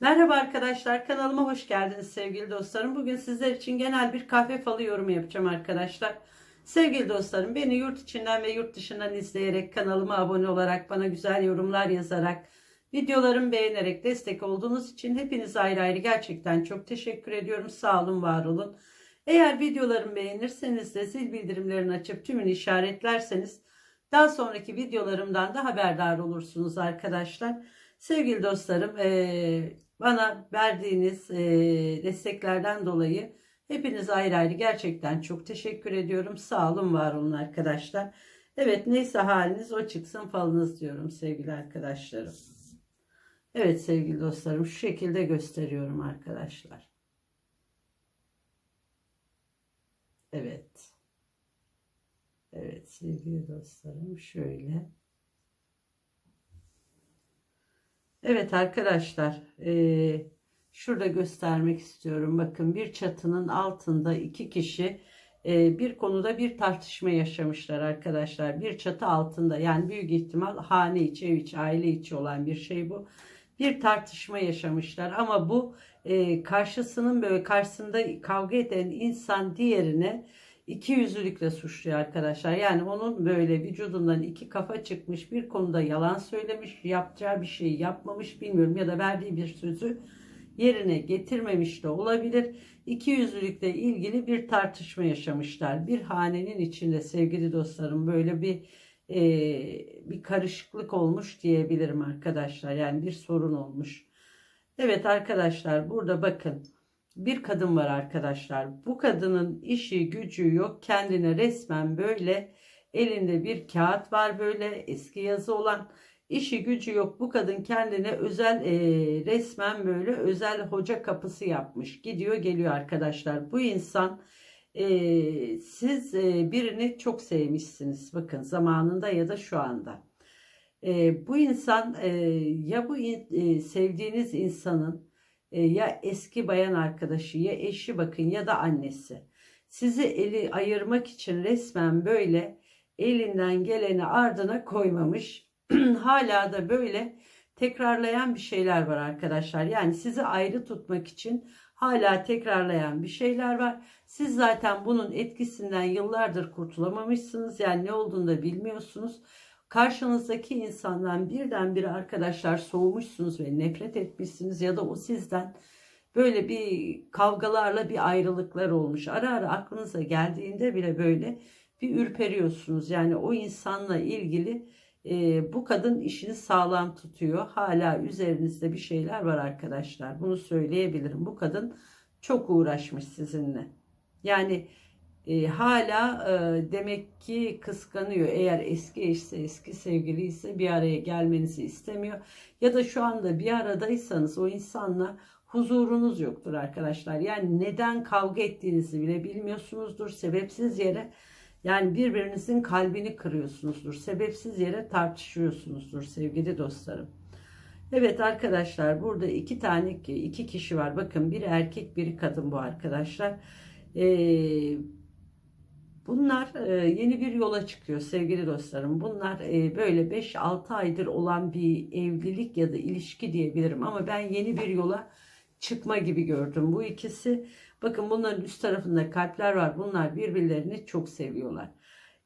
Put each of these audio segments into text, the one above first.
Merhaba arkadaşlar kanalıma hoş geldiniz sevgili dostlarım. Bugün sizler için genel bir kahve falı yorumu yapacağım arkadaşlar. Sevgili dostlarım beni yurt içinden ve yurt dışından izleyerek kanalıma abone olarak bana güzel yorumlar yazarak videolarımı beğenerek destek olduğunuz için hepinize ayrı ayrı gerçekten çok teşekkür ediyorum. Sağ olun var olun. Eğer videolarımı beğenirseniz de zil bildirimlerini açıp tümünü işaretlerseniz daha sonraki videolarımdan da haberdar olursunuz arkadaşlar. Sevgili dostlarım bana verdiğiniz eee, desteklerden dolayı hepiniz ayrı ayrı gerçekten çok teşekkür ediyorum. Sağ olun var olun arkadaşlar. Evet neyse haliniz o çıksın falınız diyorum sevgili arkadaşlarım. Evet sevgili dostlarım şu şekilde gösteriyorum arkadaşlar. Evet. Evet sevgili dostlarım şöyle. Evet arkadaşlar eee, şurada göstermek istiyorum. Bakın bir çatının altında iki kişi eee, bir konuda bir tartışma yaşamışlar arkadaşlar. Bir çatı altında yani büyük ihtimal hane içi ev içi aile içi olan bir şey bu. Bir tartışma yaşamışlar ama bu eee, karşısının böyle karşısında kavga eden insan diğerine iki yüzlülükle suçluyor arkadaşlar. Yani onun böyle vücudundan iki kafa çıkmış bir konuda yalan söylemiş, yapacağı bir şeyi yapmamış bilmiyorum ya da verdiği bir sözü yerine getirmemiş de olabilir. İki yüzlülükle ilgili bir tartışma yaşamışlar. Bir hanenin içinde sevgili dostlarım böyle bir e, bir karışıklık olmuş diyebilirim arkadaşlar. Yani bir sorun olmuş. Evet arkadaşlar burada bakın bir kadın var arkadaşlar. Bu kadının işi gücü yok. Kendine resmen böyle elinde bir kağıt var böyle eski yazı olan işi gücü yok. Bu kadın kendine özel e, resmen böyle özel hoca kapısı yapmış. Gidiyor geliyor arkadaşlar. Bu insan e, siz e, birini çok sevmişsiniz. Bakın zamanında ya da şu anda. E, bu insan e, ya bu in- e, sevdiğiniz insanın e, ya eski bayan arkadaşı ya eşi bakın ya da annesi. Sizi eli ayırmak için resmen böyle elinden geleni ardına koymamış. Hala da böyle tekrarlayan bir şeyler var arkadaşlar. Yani sizi ayrı tutmak için hala tekrarlayan bir şeyler var. Siz zaten bunun etkisinden yıllardır kurtulamamışsınız. Yani ne olduğunu da bilmiyorsunuz. Karşınızdaki insandan birdenbire arkadaşlar soğumuşsunuz ve nefret etmişsiniz ya da o sizden böyle bir kavgalarla bir ayrılıklar olmuş. Ara ara aklınıza geldiğinde bile böyle bir ürperiyorsunuz. Yani o insanla ilgili e, bu kadın işini sağlam tutuyor. Hala üzerinizde bir şeyler var arkadaşlar. Bunu söyleyebilirim. Bu kadın çok uğraşmış sizinle. Yani e, hala e, demek ki kıskanıyor. Eğer eski eşse eski sevgili ise bir araya gelmenizi istemiyor. Ya da şu anda bir aradaysanız o insanla huzurunuz yoktur arkadaşlar. Yani neden kavga ettiğinizi bile bilmiyorsunuzdur. Sebepsiz yere yani birbirinizin kalbini kırıyorsunuzdur. Sebepsiz yere tartışıyorsunuzdur sevgili dostlarım. Evet arkadaşlar burada iki tane iki kişi var. Bakın bir erkek bir kadın bu arkadaşlar. Ee, Bunlar e, yeni bir yola çıkıyor sevgili dostlarım. Bunlar e, böyle 5-6 aydır olan bir evlilik ya da ilişki diyebilirim. Ama ben yeni bir yola çıkma gibi gördüm. Bu ikisi bakın bunların üst tarafında kalpler var. Bunlar birbirlerini çok seviyorlar.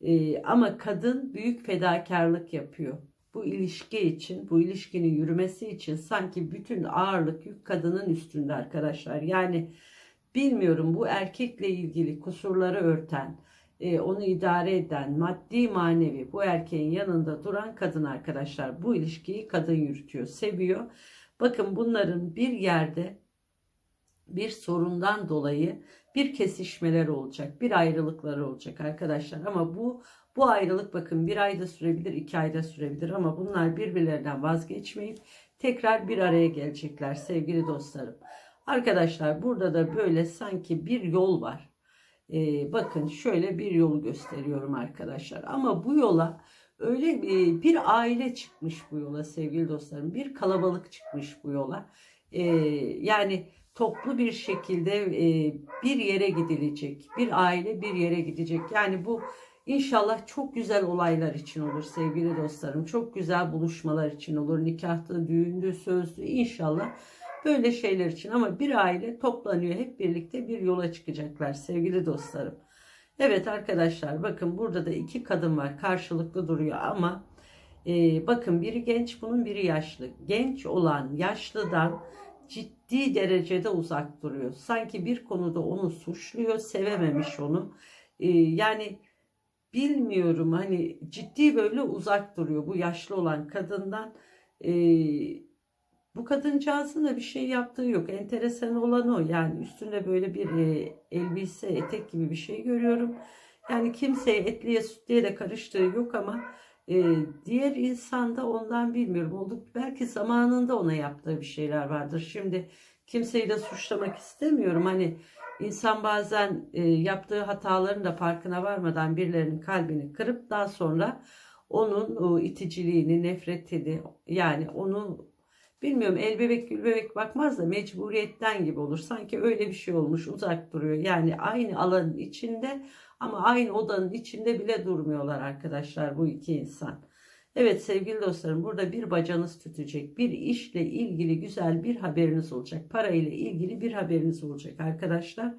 E, ama kadın büyük fedakarlık yapıyor. Bu ilişki için, bu ilişkinin yürümesi için sanki bütün ağırlık yük kadının üstünde arkadaşlar. Yani bilmiyorum bu erkekle ilgili kusurları örten, e, onu idare eden, maddi manevi bu erkeğin yanında duran kadın arkadaşlar. Bu ilişkiyi kadın yürütüyor, seviyor. Bakın bunların bir yerde bir sorundan dolayı bir kesişmeler olacak, bir ayrılıklar olacak arkadaşlar. Ama bu bu ayrılık bakın bir ayda sürebilir, iki ayda sürebilir ama bunlar birbirlerinden vazgeçmeyip tekrar bir araya gelecekler sevgili dostlarım. Arkadaşlar burada da böyle sanki bir yol var. Ee, bakın şöyle bir yolu gösteriyorum arkadaşlar. Ama bu yola öyle bir, bir aile çıkmış bu yola sevgili dostlarım. Bir kalabalık çıkmış bu yola. Ee, yani toplu bir şekilde e, bir yere gidilecek. Bir aile bir yere gidecek. Yani bu inşallah çok güzel olaylar için olur sevgili dostlarım. Çok güzel buluşmalar için olur. Nikahta, düğündü, sözlü inşallah Böyle şeyler için ama bir aile toplanıyor hep birlikte bir yola çıkacaklar sevgili dostlarım. Evet arkadaşlar bakın burada da iki kadın var karşılıklı duruyor ama e, bakın biri genç bunun biri yaşlı. Genç olan yaşlıdan ciddi derecede uzak duruyor. Sanki bir konuda onu suçluyor, sevememiş onu. E, yani bilmiyorum hani ciddi böyle uzak duruyor bu yaşlı olan kadından. E, bu kadıncağızın da bir şey yaptığı yok. Enteresan olan o. Yani üstünde böyle bir e, elbise, etek gibi bir şey görüyorum. Yani kimseye etliye sütliye de karıştığı yok ama e, diğer insan da ondan bilmiyorum. Olduk belki zamanında ona yaptığı bir şeyler vardır. Şimdi kimseyi de suçlamak istemiyorum. Hani insan bazen e, yaptığı hataların da farkına varmadan birilerinin kalbini kırıp daha sonra onun o iticiliğini, nefretini yani onu bilmiyorum el bebek gül bebek bakmaz da mecburiyetten gibi olur. Sanki öyle bir şey olmuş uzak duruyor. Yani aynı alanın içinde ama aynı odanın içinde bile durmuyorlar arkadaşlar bu iki insan. Evet sevgili dostlarım burada bir bacanız tütecek. Bir işle ilgili güzel bir haberiniz olacak. Para ile ilgili bir haberiniz olacak arkadaşlar.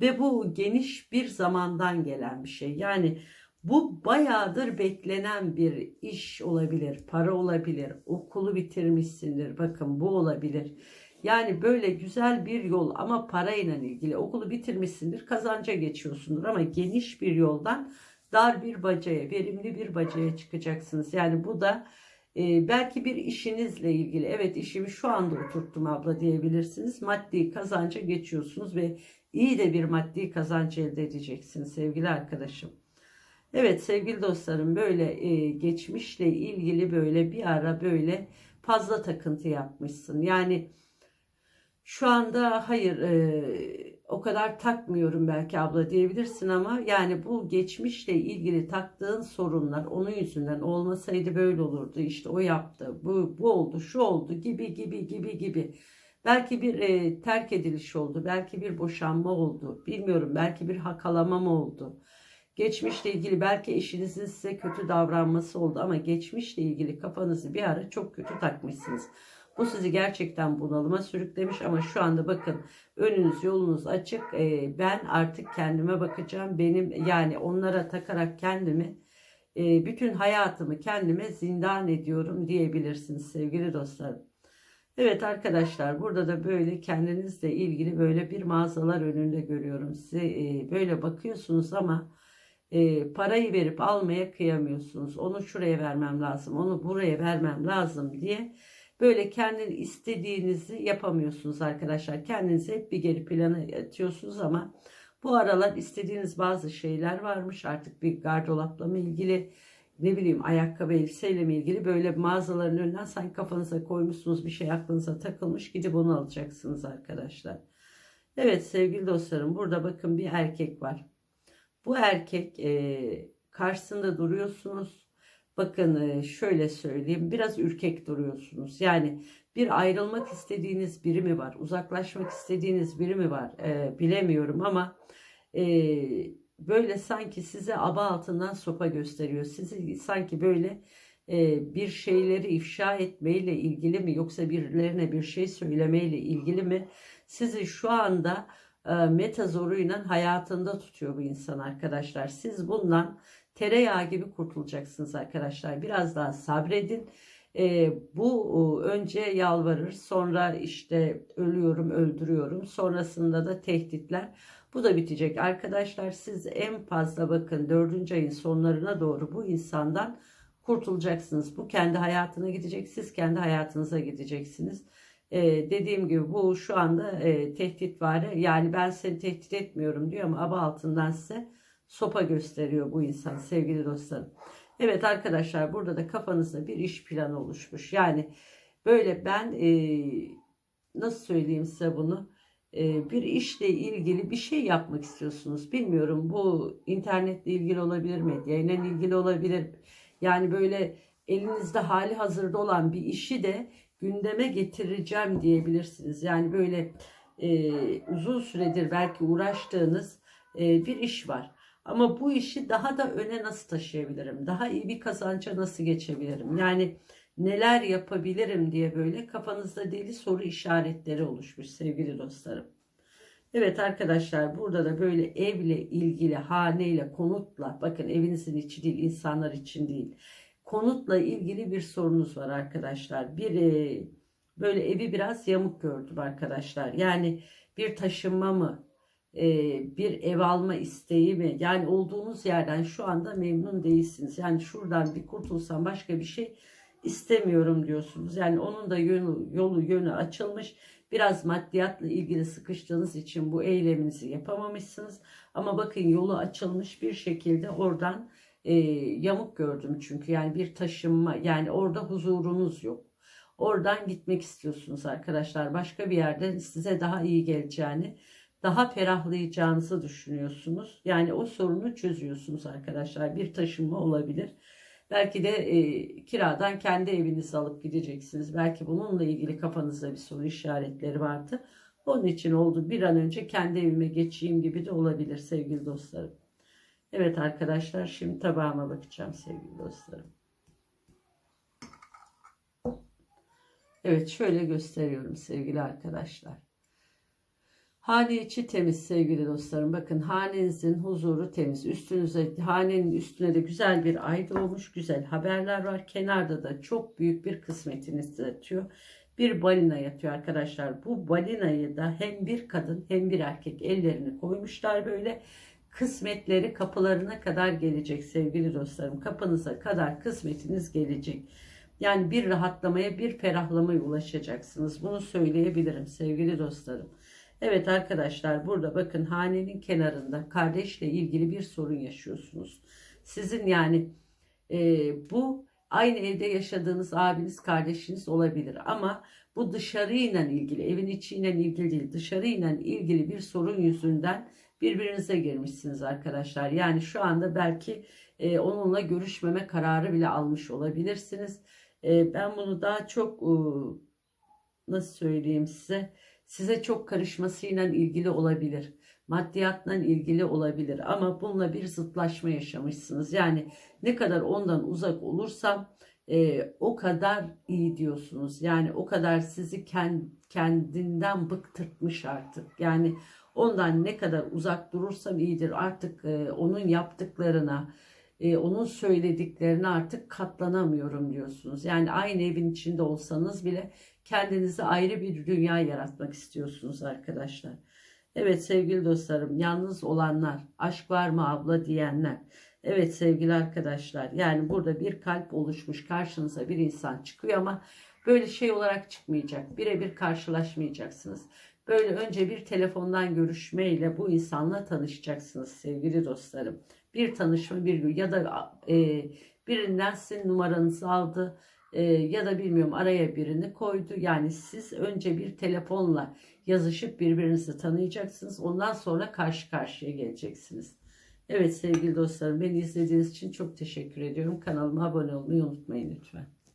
Ve bu geniş bir zamandan gelen bir şey. Yani bu bayağıdır beklenen bir iş olabilir, para olabilir, okulu bitirmişsindir. Bakın bu olabilir. Yani böyle güzel bir yol ama parayla ilgili okulu bitirmişsindir, kazanca geçiyorsundur ama geniş bir yoldan dar bir bacaya, verimli bir bacaya çıkacaksınız. Yani bu da e, belki bir işinizle ilgili. Evet işimi şu anda oturttum abla diyebilirsiniz. Maddi kazanca geçiyorsunuz ve iyi de bir maddi kazanç elde edeceksiniz sevgili arkadaşım. Evet sevgili dostlarım böyle e, geçmişle ilgili böyle bir ara böyle fazla takıntı yapmışsın. Yani şu anda hayır e, o kadar takmıyorum belki abla diyebilirsin ama yani bu geçmişle ilgili taktığın sorunlar onun yüzünden olmasaydı böyle olurdu. İşte o yaptı, bu, bu oldu, şu oldu gibi gibi gibi gibi. Belki bir e, terk ediliş oldu, belki bir boşanma oldu, bilmiyorum belki bir hakalama mı oldu. Geçmişle ilgili belki eşinizin size kötü davranması oldu ama geçmişle ilgili kafanızı bir ara çok kötü takmışsınız. Bu sizi gerçekten bunalıma sürüklemiş ama şu anda bakın önünüz yolunuz açık. Ee, ben artık kendime bakacağım. Benim yani onlara takarak kendimi e, bütün hayatımı kendime zindan ediyorum diyebilirsiniz sevgili dostlarım. Evet arkadaşlar burada da böyle kendinizle ilgili böyle bir mağazalar önünde görüyorum. Size e, böyle bakıyorsunuz ama e, parayı verip almaya kıyamıyorsunuz. Onu şuraya vermem lazım, onu buraya vermem lazım diye böyle kendin istediğinizi yapamıyorsunuz arkadaşlar. Kendinizi hep bir geri plana atıyorsunuz ama bu aralar istediğiniz bazı şeyler varmış. Artık bir gardolapla mı ilgili ne bileyim ayakkabı elbiseyle mi ilgili böyle mağazaların önünden sanki kafanıza koymuşsunuz bir şey aklınıza takılmış gidip onu alacaksınız arkadaşlar. Evet sevgili dostlarım burada bakın bir erkek var. Bu erkek e, karşısında duruyorsunuz. Bakın e, şöyle söyleyeyim biraz ürkek duruyorsunuz. Yani bir ayrılmak istediğiniz biri mi var? Uzaklaşmak istediğiniz biri mi var? E, bilemiyorum ama e, böyle sanki size aba altından sopa gösteriyor. Sizi sanki böyle e, bir şeyleri ifşa etmeyle ilgili mi yoksa birilerine bir şey söylemeyle ilgili mi? Sizi şu anda metazoruyla hayatında tutuyor bu insan arkadaşlar. Siz bundan tereyağı gibi kurtulacaksınız arkadaşlar. Biraz daha sabredin. E, bu önce yalvarır sonra işte ölüyorum öldürüyorum sonrasında da tehditler bu da bitecek arkadaşlar siz en fazla bakın dördüncü ayın sonlarına doğru bu insandan kurtulacaksınız bu kendi hayatına gidecek siz kendi hayatınıza gideceksiniz ee, dediğim gibi bu şu anda e, tehdit var. Yani ben seni tehdit etmiyorum diyor ama aba altından size sopa gösteriyor bu insan sevgili dostlarım. Evet arkadaşlar burada da kafanızda bir iş planı oluşmuş. Yani böyle ben e, nasıl söyleyeyim size bunu e, bir işle ilgili bir şey yapmak istiyorsunuz. Bilmiyorum bu internetle ilgili olabilir, medyayla ilgili olabilir. Yani böyle elinizde hali hazırda olan bir işi de gündeme getireceğim diyebilirsiniz. Yani böyle e, uzun süredir belki uğraştığınız e, bir iş var. Ama bu işi daha da öne nasıl taşıyabilirim? Daha iyi bir kazanca nasıl geçebilirim? Yani neler yapabilirim diye böyle kafanızda deli soru işaretleri oluşmuş sevgili dostlarım. Evet arkadaşlar burada da böyle evle ilgili haneyle konutla bakın evinizin içi değil insanlar için değil konutla ilgili bir sorunuz var arkadaşlar. Bir böyle evi biraz yamuk gördüm arkadaşlar. Yani bir taşınma mı e, bir ev alma isteği mi yani olduğunuz yerden şu anda memnun değilsiniz. Yani şuradan bir kurtulsam başka bir şey istemiyorum diyorsunuz. Yani onun da yönü, yolu yönü açılmış. Biraz maddiyatla ilgili sıkıştığınız için bu eyleminizi yapamamışsınız. Ama bakın yolu açılmış bir şekilde oradan e, yamuk gördüm çünkü yani bir taşınma yani orada huzurunuz yok. Oradan gitmek istiyorsunuz arkadaşlar. Başka bir yerden size daha iyi geleceğini, daha ferahlayacağınızı düşünüyorsunuz. Yani o sorunu çözüyorsunuz arkadaşlar. Bir taşınma olabilir. Belki de e, kiradan kendi evinizi alıp gideceksiniz. Belki bununla ilgili kafanızda bir soru işaretleri vardı. Onun için oldu. Bir an önce kendi evime geçeyim gibi de olabilir sevgili dostlarım. Evet arkadaşlar şimdi tabağıma bakacağım sevgili dostlarım. Evet şöyle gösteriyorum sevgili arkadaşlar. Hane içi temiz sevgili dostlarım. Bakın hanenizin huzuru temiz. Üstünüze hanenin üstüne de güzel bir ay doğmuş. Güzel haberler var. Kenarda da çok büyük bir kısmetiniz yatıyor. Bir balina yatıyor arkadaşlar. Bu balinayı da hem bir kadın hem bir erkek ellerini koymuşlar böyle kısmetleri kapılarına kadar gelecek sevgili dostlarım. Kapınıza kadar kısmetiniz gelecek. Yani bir rahatlamaya, bir ferahlamaya ulaşacaksınız. Bunu söyleyebilirim sevgili dostlarım. Evet arkadaşlar burada bakın hanenin kenarında kardeşle ilgili bir sorun yaşıyorsunuz. Sizin yani e, bu aynı evde yaşadığınız abiniz kardeşiniz olabilir ama bu dışarıyla ilgili evin içiyle ilgili değil dışarıyla ilgili bir sorun yüzünden birbirinize girmişsiniz arkadaşlar. Yani şu anda belki e, onunla görüşmeme kararı bile almış olabilirsiniz. E, ben bunu daha çok e, nasıl söyleyeyim size size çok karışmasıyla ilgili olabilir. Maddiyatla ilgili olabilir ama bununla bir zıtlaşma yaşamışsınız. Yani ne kadar ondan uzak olursam e, o kadar iyi diyorsunuz. Yani o kadar sizi kend, kendinden bıktırtmış artık. Yani ondan ne kadar uzak durursam iyidir. Artık e, onun yaptıklarına, e, onun söylediklerine artık katlanamıyorum diyorsunuz. Yani aynı evin içinde olsanız bile kendinize ayrı bir dünya yaratmak istiyorsunuz arkadaşlar. Evet sevgili dostlarım yalnız olanlar aşk var mı abla diyenler. Evet sevgili arkadaşlar yani burada bir kalp oluşmuş karşınıza bir insan çıkıyor ama böyle şey olarak çıkmayacak. Birebir karşılaşmayacaksınız. Böyle önce bir telefondan görüşmeyle bu insanla tanışacaksınız sevgili dostlarım. Bir tanışma bir ya da e, birinden sizin numaranızı aldı e, ya da bilmiyorum araya birini koydu. Yani siz önce bir telefonla yazışıp birbirinizi tanıyacaksınız. Ondan sonra karşı karşıya geleceksiniz. Evet sevgili dostlarım beni izlediğiniz için çok teşekkür ediyorum. Kanalıma abone olmayı unutmayın lütfen.